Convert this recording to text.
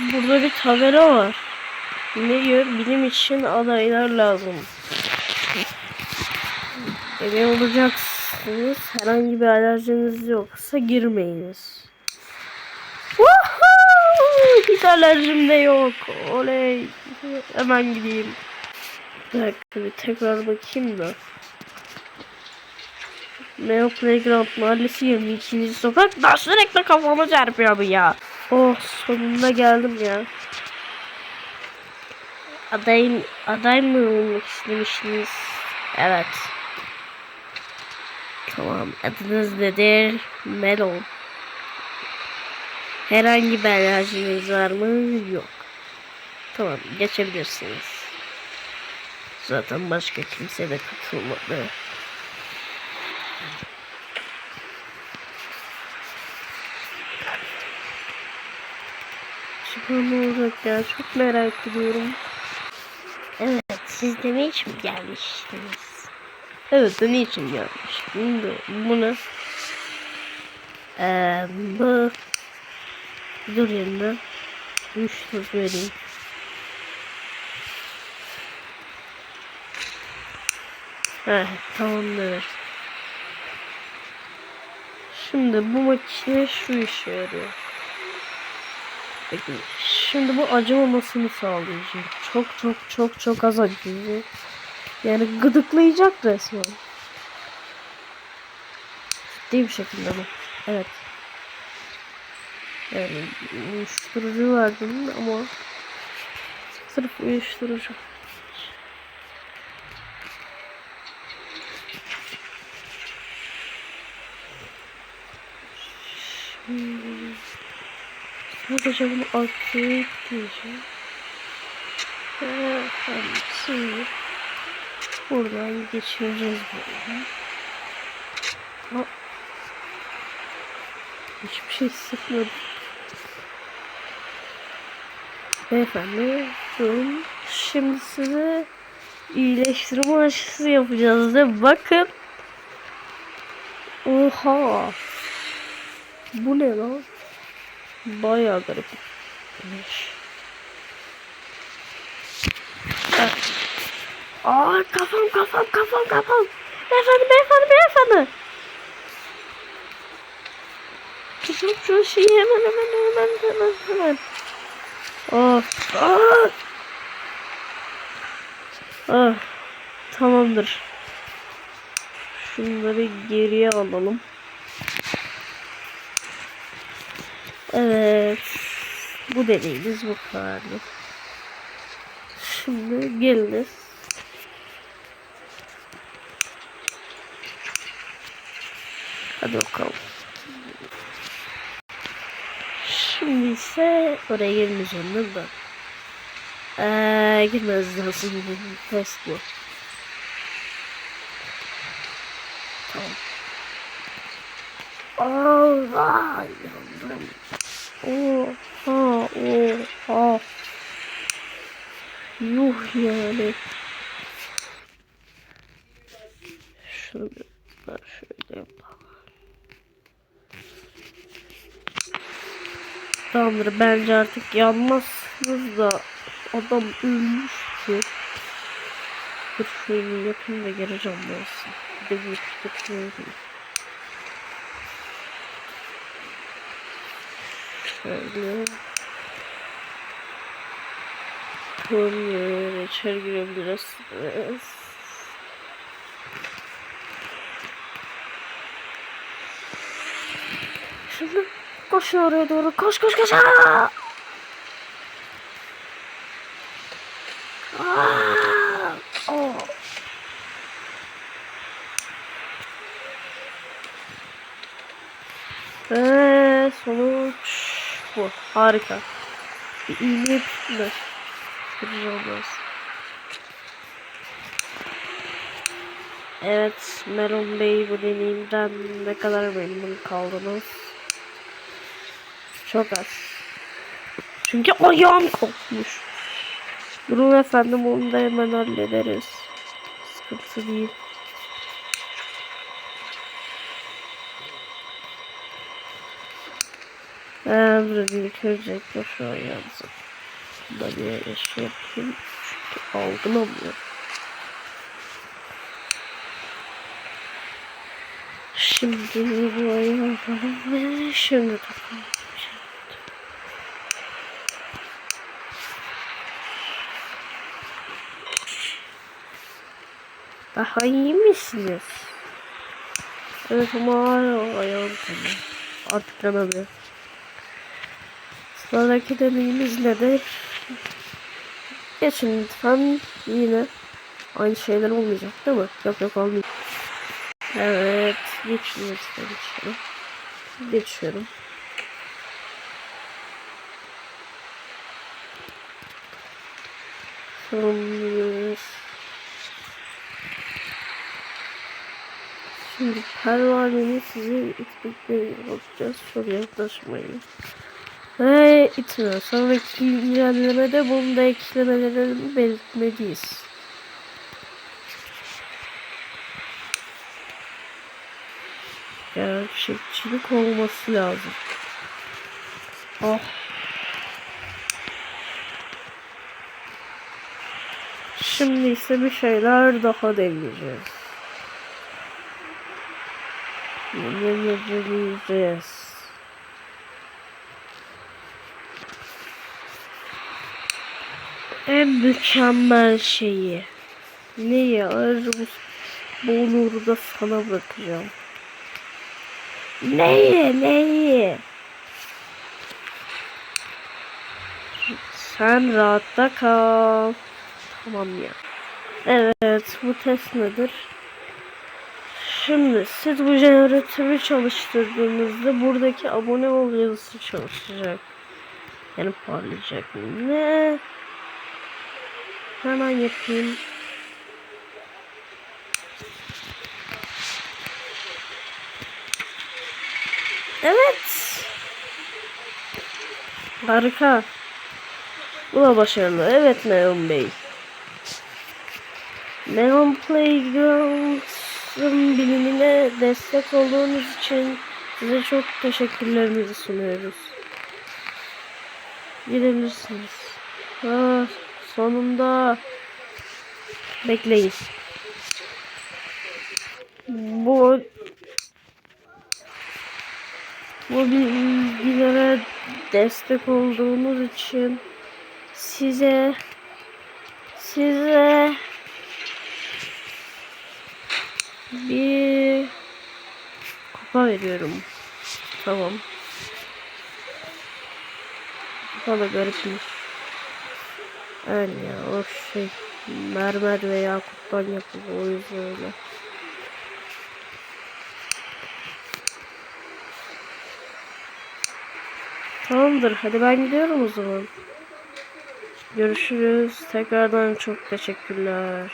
Burada bir tabela var. Ne diyor? Bilim için adaylar lazım. Ebe olacaksınız. Herhangi bir alerjiniz yoksa girmeyiniz. Woohoo! Hiç alerjim de yok. Oley. Hemen gideyim. Bir dakika bir tekrar bakayım da. Neo Playground Mahallesi 22. sokak. Da sürekli kafama çarpıyor bu ya. Oh sonunda geldim ya. Adayım, aday mı olmak istemiştiniz? Evet. Tamam. Adınız nedir? Melon. Herhangi bir alerjiniz var mı? Yok. Tamam geçebilirsiniz. Zaten başka kimse de katılmadı. Çıkan ne olacak ya çok merak ediyorum. Evet siz de ne için gelmiştiniz? Evet de ne için gelmiştim de bunu ee, bu dur yerine uyuşturucu vereyim. Heh, tamamdır. Şimdi bu makine şu işe yarıyor. Şimdi bu acımamasını sağlayacak. Çok çok çok çok az acıyacak. Yani gıdıklayacak resmen. Ciddi bir şekilde bu. Evet. Yani uyuşturucu verdim ama sırf uyuşturucu. Şimdi sadece bunu aktif diyeceğim. Efendim şimdi buradan geçireceğiz böyle. Ha. Hiçbir şey sıkmadım. Beyefendi durun. Şimdi size iyileştirme aşısı yapacağız da bakın. Oha. Bu ne lan? Bayağı garip. Evet. Aa kafam kafam kafam kafam. Beyefendi beyefendi beyefendi. Kızım şu şeyi hemen hemen hemen hemen hemen. Of. Aa. Ah. Tamamdır. Şunları geriye alalım. Evet. Bu deneyimiz bu kadardı. Şimdi geliniz. Hadi bakalım. Şimdi ise oraya girmeyeceğim da. Eee girmez lazım test bu. Tamam. Allah yandım. Oha oha. Yuh yani. Şunu ben şöyle yapalım. Bence artık yanmazsınız da adam ölmüştü. Dur şöyle yapayım da geri canlansın. Bir de bir tutuyorum. Şöyle. Şöyle içeri girebiliriz. Evet. Şimdi koş oraya doğru. Koş koş koş. Aa! Oh. Ve sonuç bu. Harika. Bir iğne yapıştırır. Kırıcı olmaz. Evet, Melon Bey bu deneyimden ne kadar memnun kaldınız? Çok az. Çünkü ayağım kopmuş. Durun efendim onu da hemen hallederiz. Sıkıntı değil. Ee, burada bir körecekler şu an yazdım. Burada bir şey yapayım. Çünkü algılamıyor. Şimdi bu ayağı yapalım ve şimdi takalım. Daha iyi misiniz? Evet ama ayağım. Artık kanamıyor. Sonraki deneyimiz nedir? Geçin lütfen yine aynı şeyler olmayacak değil mi? Yok yok olmayacak. Evet geçin lütfen geçiyorum. Geçiyorum. Sonra Şimdi pervaneni size itmekle yapacağız. Çok yaklaşmayın. Ve itmiyor. Sonraki güncellemede bunu da eklemelerini belirtmeliyiz. Gerçekçilik olması lazım. Oh. Şimdi ise bir şeyler daha deneyeceğiz. Yenileceğiz. En mükemmel şeyi. Neyi ararız? Bu onuru da sana bırakacağım. Neyi? Neyi? Sen rahatta kal. Tamam ya. Evet bu test nedir? Şimdi siz bu jeneratörü çalıştırdığınızda buradaki abone ol yazısı çalışacak. Yani parlayacak. Ne? Hemen yapayım. Evet. Harika. Bu da başarılı. Evet Neon Bey. Neon Playgrounds'ın bilimine destek olduğunuz için size çok teşekkürlerimizi sunuyoruz. Gidebilirsiniz. Ah, sonunda bekleyin. Bu bu bilgilere destek olduğunuz için size size bir kupa veriyorum. Tamam. Kupa da garipmiş. Evet ya o şey mermer veya yakuttan yapılıyor o yüzden öyle. Tamamdır hadi ben gidiyorum o zaman. Görüşürüz. Tekrardan çok teşekkürler.